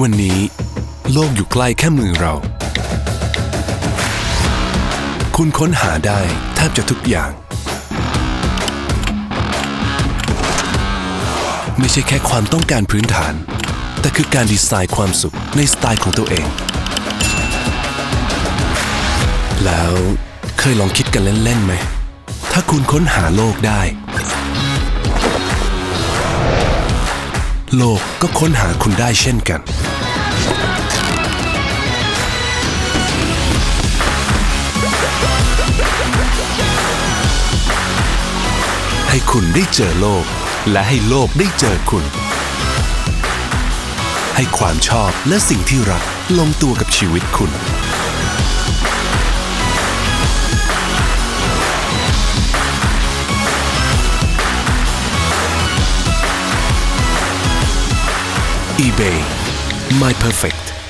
วันนี้ โลกอยู่ใกล้แค่มือเรา คุณค้นหาได้แทบจะทุกอย่าง ไม่ใช่แค่ความต้องการพื้นฐาน แต่คือการดีไซน์ความสุขในสไตล์ของตัวเอง แล้วเคยลองคิดกันเล่นๆไหม ถ้าคุณค้นหาโลกได้ โลกก็ค้นหาคุณได้เช่นกัน ให้คุณได้เจอโลก และให้โลกได้เจอคุณ ให้ความชอบและสิ่งที่รักลงตัวกับชีวิตคุณ eBay. My Perfect